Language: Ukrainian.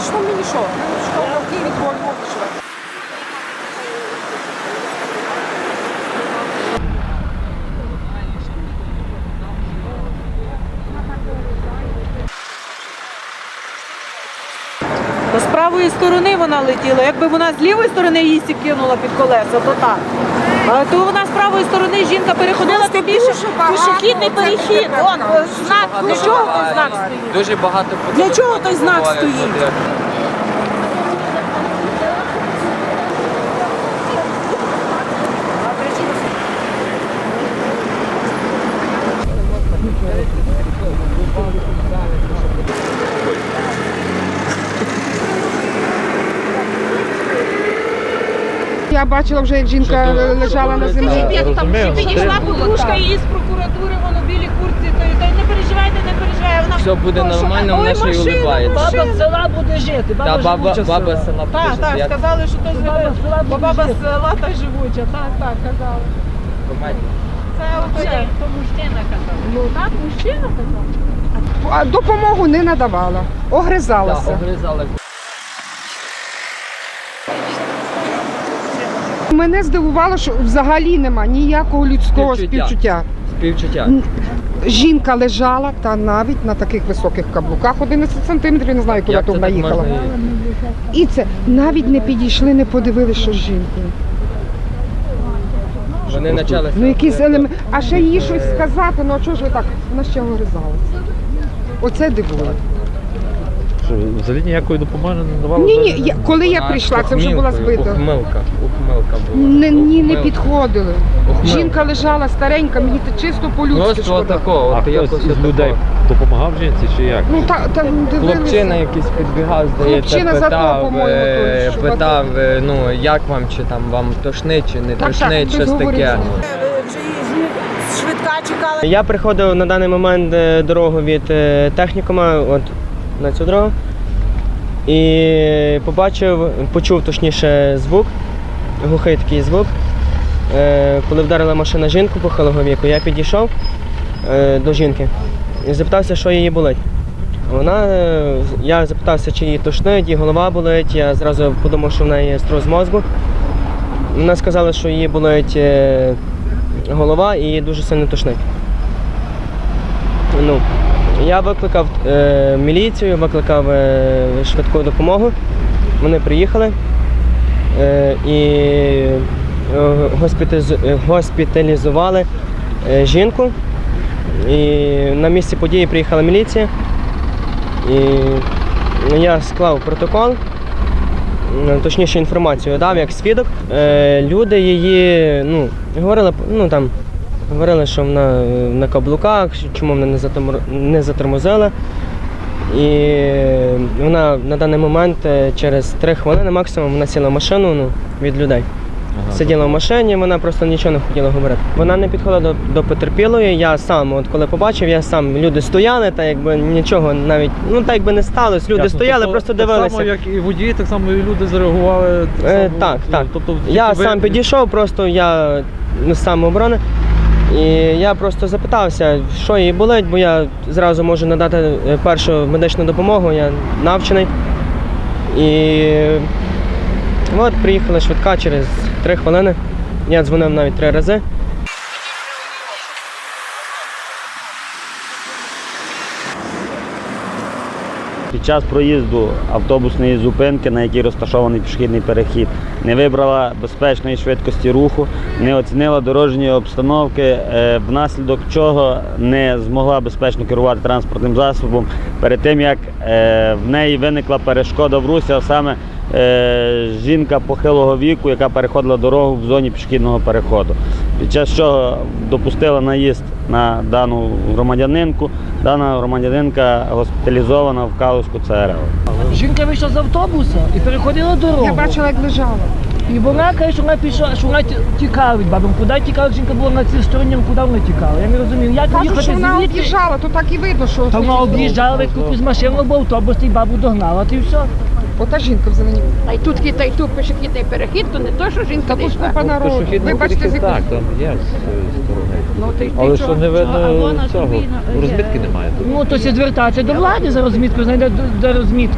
Лично мені що? Що в Києві твого Львові? З правої сторони вона летіла. Якби вона з лівої сторони її сі кинула під колеса, то так. А то вона з правої сторони жінка переходила то більше пішохідний перехід. Он знак. Для чого той знак стоїть? Дуже багато Для чого той знак стоїть? Я бачила вже, як жінка лежала на землі. Розумію, ще підійшла подружка її з прокуратури, воно в білій курці, то й та й не переживайте, не переживайте. Вона Все буде «Ой, що нормально, там? вона Ой, ще й машина, улибається. машина». Баба з села буде жити, Та баба, баба, живуча з баба села. села Так, пише, так, сказали, що то Баба з села бо буде баба жити. села та живуча. Так, так, казали. Це ото. То мужчина казав. Ну так, мужчина казав. А допомогу не надавала, Так, огризалася. огризали. Мене здивувало, що взагалі нема ніякого людського Співчуття. співчуття. Співчуття. Жінка лежала та навіть на таких високих каблуках 11 сантиметрів, не знаю, куди Як то це вона так їхала. можна? І це навіть не підійшли, не подивилися, що з жінкою. Вони почали. Ну якийсь елемент. А ще їй щось сказати, ну а чого ж ви так? Вона ще огризалася. Оце дивує. Що, взагалі ніякої допомоги не давали? Ні, ні, я, коли я прийшла, це вже була збита. Ухмилка, ухмилка була. Не, ні, не Ухмилка. підходили. Ухмилка. Жінка лежала старенька, мені це чисто по-людськи Просто шкода. отако, А от хтось якось із отако. людей допомагав жінці чи як? Ну так та, дивилися. Хлопчина якийсь підбігав, здається, Хлопчина за питав, то, по-моєму, е, що питав, е, ну як вам, чи там вам тошнить, чи не Так, так, тошнить, щось таке. Вже її швидка чекала. Я приходив на даний момент е, дорогу від е, технікума, от на цю дорогу. І побачив, почув точніше звук, глухий такий звук. Е, Коли вдарила машина жінку похилого віку, я підійшов е, до жінки і запитався, що її болить. Вона, е, я запитався, чи її тошнить, її голова болить. Я зразу подумав, що в неї строз мозку. Вона сказала, що її болить голова і її дуже сильно тошнить. Ну, я викликав е, міліцію, викликав е, швидку допомогу. Вони приїхали е, і е, госпіталіз- госпіталізували е, жінку. І на місці події приїхала міліція. І я склав протокол, е, точніше інформацію дав як свідок. Е, люди її ну, говорили, ну там Говорили, що вона е, на каблуках, чому вона не, не затормозила. І вона на даний момент е, через три хвилини максимум вона сіла в машину ну, від людей. Ага, Сиділа в машині, вона просто нічого не хотіла говорити. Вона не підходила до, до потерпілої. Я сам, от коли побачив, я сам люди стояли, та якби нічого навіть ну так якби не сталося. Люди Ясно. стояли, Тобто, просто так дивилися. само, як і водії, так само і люди зареагували. Так, Е, само, так, так. Тобто, Я ви- сам підійшов, просто я ну, з самооборони. І я просто запитався, що їй болить, бо я зразу можу надати е, першу медичну допомогу, я навчений. І от приїхала швидка через три хвилини. Я дзвонив навіть три рази. Під час проїзду автобусної зупинки, на якій розташований пішохідний перехід, не вибрала безпечної швидкості руху, не оцінила дорожньої обстановки, е, внаслідок чого не змогла безпечно керувати транспортним засобом. Перед тим, як е, в неї виникла перешкода в русі, а саме жінка похилого віку, яка переходила дорогу в зоні пішохідного переходу. Під час чого допустила наїзд на дану громадянинку. Дана громадянинка госпіталізована в Калузьку ЦРЛ. Жінка вийшла з автобуса і переходила дорогу. Я бачила, як лежала. І вона каже, що вона пішла, що вона тікала від баби. Куди тікала? Жінка була на цій стороні, куди вона тікала. Я не розумію. Як їхати що вона звідти? об'їжджала, то так і видно, що Та вона об'їжджала, викупив з машину, бо автобус і бабу догнала, ти все. Ота жінка в зеленій. Та й тут та й тут пішохідний перехід, то не то, що жінка Та йшла. купа народу. Ви бачите, з так, там є з цієї сторони. Ну, ти, ти Але чого? що не А видно вона цього, тобі на- розмітки немає. тут. Ну, то сі звертатися до влади за розмітку, знайде до- до розмітка.